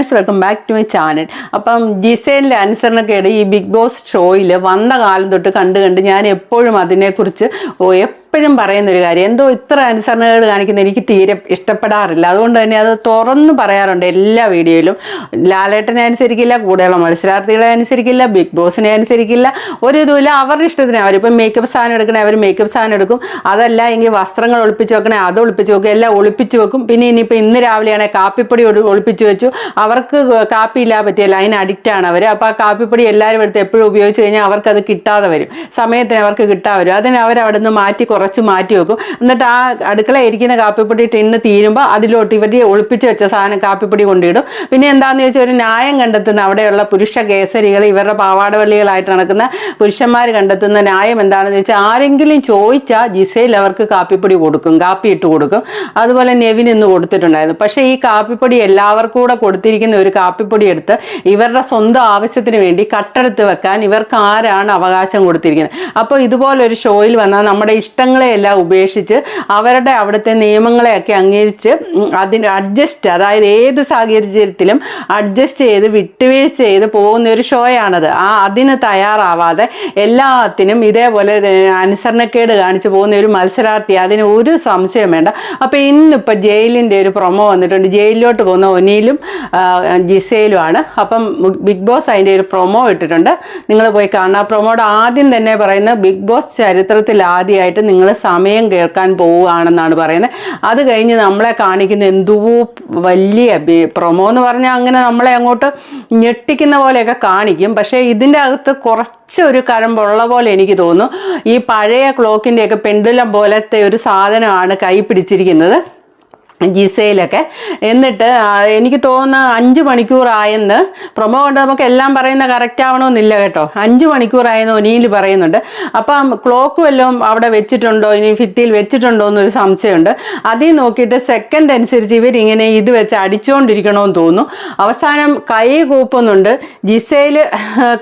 Friends welcome back to my channel അപ്പം ജിസൈനിലെ അനുസരണക്കേട് ഈ ബിഗ് ബോസ് ഷോയിൽ വന്ന കാലം തൊട്ട് കണ്ട് കണ്ട് ഞാൻ എപ്പോഴും അതിനെക്കുറിച്ച് എപ്പോഴും പറയുന്നൊരു കാര്യം. എന്തോ ഇത്ര അനുസരണക്കേട് കാണിക്കുന്ന എനിക്ക് തീരെ ഇഷ്ടപ്പെടാറില്ല. അതുകൊണ്ട് തന്നെ അത് തുറന്ന് പറയാറുണ്ട് എല്ലാ വീഡിയോയിലും. ലാലേട്ടനെ അനുസരിക്കില്ല കൂടെയുള്ള മത്സരാർത്ഥികളെ അനുസരിക്കില്ല ബിഗ് ബോസിനെ അനുസരിക്കില്ല ഒരു ഇതുമില്ല അവരുടെ ഇഷ്ടത്തിന് അവരിപ്പം മേക്കപ്പ് സാധനം എടുക്കണേ അവർ മേക്കപ്പ് സാധനം എടുക്കും. അതല്ല എങ്കിൽ വസ്ത്രങ്ങൾ ഒളിപ്പിച്ച് വെക്കണേ അത് ഒളിപ്പിച്ച് വെക്കും എല്ലാം ഒളിപ്പിച്ച് വെക്കും. പിന്നെ ഇനിയിപ്പോൾ ഇന്ന് രാവിലെയാണെങ്കിൽ കാപ്പിപ്പൊടി ഒളി- ഒളിപ്പിച്ച് വെച്ചു. അവർക്ക് കാപ്പി ഇല്ലാതെ പറ്റിയല്ല അതിന് അഡിക്റ്റ് ആണ് അവർ അപ്പോൾ ആ കാപ്പിപ്പൊടി എല്ലാവരും എടുത്ത് എപ്പോഴും ഉപയോഗിച്ച് കഴിഞ്ഞാൽ അവർക്കത് കിട്ടാതെ വരും. സമയത്തിന് അവർക്ക് കിട്ടാതെ വരും. അതിന് അവരവിടെ നിന്ന് മാറ്റി കുറച്ച് മാറ്റി വെക്കും. എന്നിട്ട് ആ അടുക്കള ഇരിക്കുന്ന കാപ്പിപ്പൊടി ടിന്ന് തീരുമ്പോൾ അതിലോട്ട് ഇവർ ഒളിപ്പിച്ച് വെച്ച സാധനം കാപ്പിപ്പൊടി കൊണ്ടിടും. പിന്നെ എന്താണെന്ന് ചോദിച്ചാൽ ഒരു ന്യായം കണ്ടെത്തുന്ന അവിടെയുള്ള പുരുഷ കേസരികൾ ഇവരുടെ പാവാടവള്ളികളായിട്ട് നടക്കുന്ന പുരുഷന്മാർ കണ്ടെത്തുന്ന ന്യായം എന്താണെന്ന് വെച്ചാൽ ആരെങ്കിലും ചോദിച്ചാൽ ജിസയിൽ അവർക്ക് കാപ്പിപ്പൊടി കൊടുക്കും കാപ്പി ഇട്ട് കൊടുക്കും. അതുപോലെ നെവിൻ ഇന്ന് കൊടുത്തിട്ടുണ്ടായിരുന്നു. പക്ഷേ ഈ കാപ്പിപ്പൊടി എല്ലാവർക്കും കൂടെ കൊടുത്തിരിക്കുന്ന ഒരു കാപ്പിപ്പൊടി എടുത്ത് ഇവരുടെ സ്വന്തം ആവശ്യത്തിന് വേണ്ടി കട്ടെടുത്ത് വെക്കാൻ ഇവർക്ക് ആരാണ് അവകാശം കൊടുത്തിരിക്കുന്നത്. അപ്പോൾ ഇതുപോലൊരു ഷോയിൽ വന്നാൽ നമ്മുടെ ഇഷ്ടങ്ങളെയെല്ലാം ഉപേക്ഷിച്ച് അവരുടെ അവിടുത്തെ നിയമങ്ങളെയൊക്കെ അംഗീകരിച്ച് അതിന് അഡ്ജസ്റ്റ് അതായത് ഏത് സാഹചര്യത്തിലും അഡ്ജസ്റ്റ് ചെയ്ത് വിട്ടുവീഴ്ച ചെയ്ത് പോകുന്ന ഒരു ഷോയാണത്. ആ അതിന് തയ്യാറാവാതെ എല്ലാത്തിനും ഇതേപോലെ അനുസരണക്കേട് കാണിച്ചു പോകുന്ന ഒരു മത്സരാർത്ഥി അതിന് ഒരു സംശയം വേണ്ട. അപ്പോൾ ഇന്നിപ്പോൾ ജയിലിന്റെ ഒരു പ്രൊമോ വന്നിട്ടുണ്ട്. ജയിലിലോട്ട് പോകുന്ന ഒനിയിലും ജിസയിലുമാണ് അപ്പം ബിഗ് ബോസ് അതിന്റെ ഒരു പ്രൊമോ ഇട്ടിട്ടുണ്ട്. നിങ്ങൾ പോയി കാണണം. ആ പ്രൊമോയുടെ ആദ്യം തന്നെ പറയുന്നത് ബിഗ് ബോസ് ചരിത്രത്തിൽ ആദ്യമായിട്ട് നിങ്ങൾ സമയം കേൾക്കാൻ പോവുകയാണെന്നാണ് പറയുന്നത്. അത് കഴിഞ്ഞ് നമ്മളെ കാണിക്കുന്ന എന്തോ വലിയ പ്രൊമോ എന്ന് പറഞ്ഞാൽ അങ്ങനെ നമ്മളെ അങ്ങോട്ട് ഞെട്ടിക്കുന്ന പോലെയൊക്കെ കാണിക്കും. പക്ഷേ ഇതിന്റെ അകത്ത് കുറച്ച് ഒരു കഴമ്പുള്ള പോലെ എനിക്ക് തോന്നുന്നു. ഈ പഴയ ക്ലോക്കിന്റെയൊക്കെ പെൻഡുലം പോലത്തെ ഒരു സാധനമാണ് കൈ പിടിച്ചിരിക്കുന്നത്. ജിസയിലൊക്കെ. എന്നിട്ട് എനിക്ക് തോന്നുന്ന അഞ്ച് മണിക്കൂറായെന്ന്. പ്രൊമോ കൊണ്ട് നമുക്ക് എല്ലാം പറയുന്ന കറക്റ്റ് ആവണമെന്നില്ല കേട്ടോ. അഞ്ച് മണിക്കൂറായെന്ന് ഒനിയിൽ പറയുന്നുണ്ട്. അപ്പം ക്ലോക്ക് വല്ലതും അവിടെ വെച്ചിട്ടുണ്ടോ? ഇനി ഭിത്തിയിൽ വെച്ചിട്ടുണ്ടോ എന്നൊരു സംശയമുണ്ട്. അതിൽ നോക്കിയിട്ട് സെക്കൻഡ് അനുസരിച്ച് ഇവരിങ്ങനെ ഇത് വെച്ച് അടിച്ചുകൊണ്ടിരിക്കണമെന്ന് തോന്നുന്നു. അവസാനം കൈ കൂപ്പുന്നുണ്ട്. ജിസയിൽ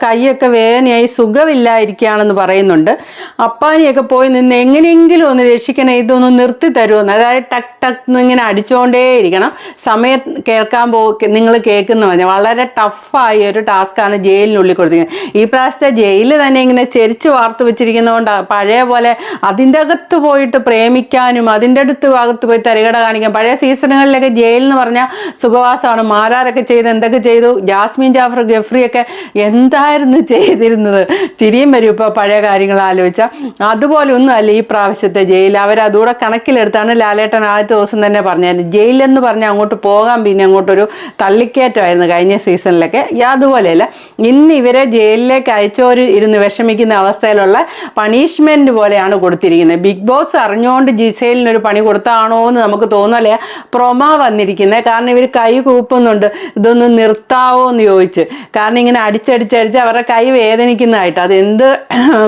കൈയൊക്കെ വേദനയായി സുഖമില്ലായിരിക്കുകയാണെന്ന് പറയുന്നുണ്ട്. അപ്പാനിയൊക്കെ പോയി നിന്ന് എങ്ങനെയെങ്കിലും ഒന്ന് രക്ഷിക്കണേ ഇതൊന്ന് നിർത്തി തരുമെന്ന് അതായത് ടക്ക് ടക്ക് ഇങ്ങനെ അടിച്ചുകൊണ്ടേ ഇരിക്കണം. സമയം കേൾക്കാൻ പോ നിങ്ങൾ കേൾക്കുന്ന പറഞ്ഞാൽ വളരെ ടഫായ ഒരു ടാസ്ക്കാണ് ജയിലിനുള്ളിൽ കൊടുത്തിരിക്കുന്നത്. ഈ പ്രാവശ്യത്തെ ജയിലിൽ തന്നെ ഇങ്ങനെ ചെരിച്ച് വാർത്ത് വെച്ചിരിക്കുന്നതുകൊണ്ട് പഴയ പോലെ അതിന്റെ അകത്ത് പോയിട്ട് പ്രേമിക്കാനും അതിന്റെ അടുത്ത് ഭാഗത്ത് പോയി തരികട കാണിക്കാൻ. പഴയ സീസണുകളിലൊക്കെ ജയിൽ എന്ന് പറഞ്ഞാൽ സുഖവാസമാണ്. മാരാരൊക്കെ ചെയ്ത് എന്തൊക്കെ ചെയ്തു? ജാസ്മിൻ ജാഫർ ഗഫ്രിയൊക്കെ എന്തായിരുന്നു ചെയ്തിരുന്നത്? ചിരിയും വരും ഇപ്പോൾ പഴയ കാര്യങ്ങൾ ആലോചിച്ചാൽ അതുപോലെ ഒന്നും അല്ല ഈ പ്രാവശ്യത്തെ ജയിൽ അവർ അതുകൂടെ കണക്കിലെടുത്താണ് ലാലേട്ടൻ ആദ്യത്തെ ദിവസം തന്നെ പറഞ്ഞത്. ജയിലെന്ന് പറഞ്ഞാൽ അങ്ങോട്ട് പോകാൻ പിന്നെ അങ്ങോട്ടൊരു തള്ളിക്കയറ്റമായിരുന്നു കഴിഞ്ഞ സീസണിലൊക്കെ. അതുപോലെയല്ല ഇന്ന് ഇവരെ ജയിലിലേക്ക് അയച്ചവർ ഇരുന്ന് വിഷമിക്കുന്ന അവസ്ഥയിലുള്ള പണിഷ്മെന്റ് പോലെയാണ് കൊടുത്തിരിക്കുന്നത്. ബിഗ് ബോസ് അറിഞ്ഞുകൊണ്ട് ജിസൈലിനൊരു പണി കൊടുത്താണോ എന്ന് നമുക്ക് തോന്നലേ പ്രൊമ വന്നിരിക്കുന്നത്. കാരണം ഇവർ കൈ കൂപ്പുന്നുണ്ട്. ഇതൊന്ന് നിർത്താവോ എന്ന് ചോദിച്ച്. കാരണം ഇങ്ങനെ അടിച്ചടിച്ചടിച്ച് അവരുടെ കൈ വേദനിക്കുന്നതായിട്ട്. അത് എന്ത്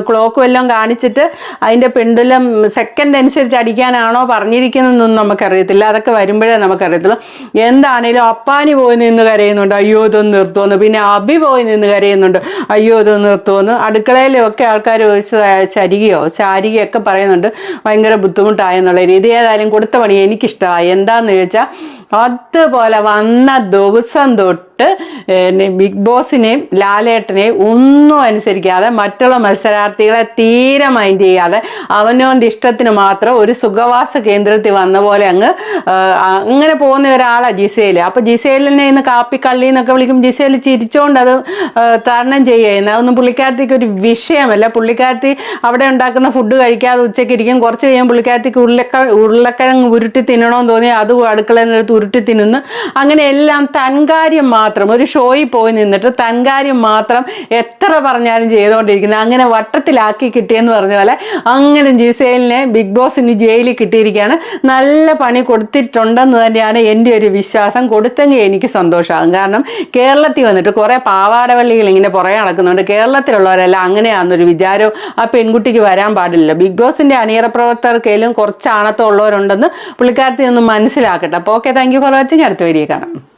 ക്ലോക്ക് വല്ലതും കാണിച്ചിട്ട് അതിന്റെ പെണ്ടുലം സെക്കൻഡ് അനുസരിച്ച് അടിക്കാനാണോ പറഞ്ഞിരിക്കുന്നതെന്നൊന്നും നമുക്കറിയത്തില്ല. അതൊക്കെ വരുമ്പോഴേ നമുക്കറിയത്തുള്ളൂ. എന്താണേലും അപ്പാനി പോയി നിന്ന് കരയുന്നുണ്ട്. അയ്യോ ഇതൊന്ന് നിർത്തുമെന്ന് പിന്നെ അഭി പോയി നിന്ന് കരയുന്നുണ്ട്. അയ്യോ ഇതൊന്ന് നിർത്തുമെന്ന് അടുക്കളയിലൊക്കെ ആൾക്കാർ ശരികയോ ശാരികയൊക്കെ പറയുന്നുണ്ട്. ഭയങ്കര ബുദ്ധിമുട്ടായെന്നുള്ള രീതി. ഏതായാലും കൊടുത്ത പണി എനിക്കിഷ്ടമായി എന്താന്ന് ചോദിച്ചാൽ അതുപോലെ വന്ന ദിവസം തൊട്ട് എന്നെ ബിഗ് ബോസിനെയും ലാലേട്ടനെയും ഒന്നും അനുസരിക്കാതെ മറ്റുള്ള മത്സരാർത്ഥികളെ തീരെ മൈൻഡ് ചെയ്യാതെ അവനവന്റെ ഇഷ്ടത്തിന് മാത്രം ഒരു സുഖവാസ കേന്ദ്രത്തിൽ വന്ന പോലെ അങ്ങ് അങ്ങനെ പോകുന്ന ഒരാളാണ് ജിസേൽ അപ്പോൾ ജിസേലിനെ ഇന്ന് കാപ്പിക്കള്ളി എന്നൊക്കെ വിളിക്കും. ജിസേൽ ചിരിച്ചോണ്ട് അത് തരണം ചെയ്യുന്നത് അതൊന്നും പുള്ളിക്കാരത്തിക്ക് ഒരു വിഷയമല്ല. പുള്ളിക്കാരത്തി അവിടെ ഉണ്ടാക്കുന്ന ഫുഡ് കഴിക്കാതെ ഉച്ചയ്ക്ക് ഇരിക്കും. കുറച്ച് കഴിയുമ്പോൾ പുള്ളിക്കാരത്തിക്ക് ഉരുളക്ക ഉരുളക്കിഴങ്ങ് ഉരുട്ടി തിന്നണമെന്ന് തോന്നി അത് അടുക്കളയിൽ ഉരുട്ടി തിന്നുന്നു. അങ്ങനെ എല്ലാം തൻകാര്യം മാത്രം ഒരു ഷോയിൽ പോയി നിന്നിട്ട് തൻകാര്യം മാത്രം എത്ര പറഞ്ഞാലും ചെയ്തുകൊണ്ടിരിക്കുന്നത് അങ്ങനെ വട്ടത്തിലാക്കി കിട്ടിയെന്ന് പറഞ്ഞ പോലെ അങ്ങനെ ജിസേലിനെ ബിഗ് ബോസ് ഇനി ജയിലിൽ കിട്ടിയിരിക്കുകയാണ്. നല്ല പണി കൊടുത്തിട്ടുണ്ടെന്ന് തന്നെയാണ് എന്റെ ഒരു വിശ്വാസം. കൊടുത്തെങ്കിൽ എനിക്ക് സന്തോഷമാകും. കാരണം കേരളത്തിൽ വന്നിട്ട് കുറേ പാവാടവള്ളികൾ ഇങ്ങനെ പുറകെ നടക്കുന്നുണ്ട്. കേരളത്തിലുള്ളവരെല്ലാം അങ്ങനെയാണെന്നൊരു വിചാരവും ആ പെൺകുട്ടിക്ക് വരാൻ പാടില്ല ബിഗ് ബോസിന്റെ അണിയറ പ്രവർത്തകർക്കെങ്കിലും കുറച്ച് ആണത്തം പുള്ളിക്കാരത്തിൽ നിന്ന് മനസ്സിലാക്കട്ടെ. അപ്പോൾ okay thank you for watching അടുത്ത വീഡിയോ കാണാം.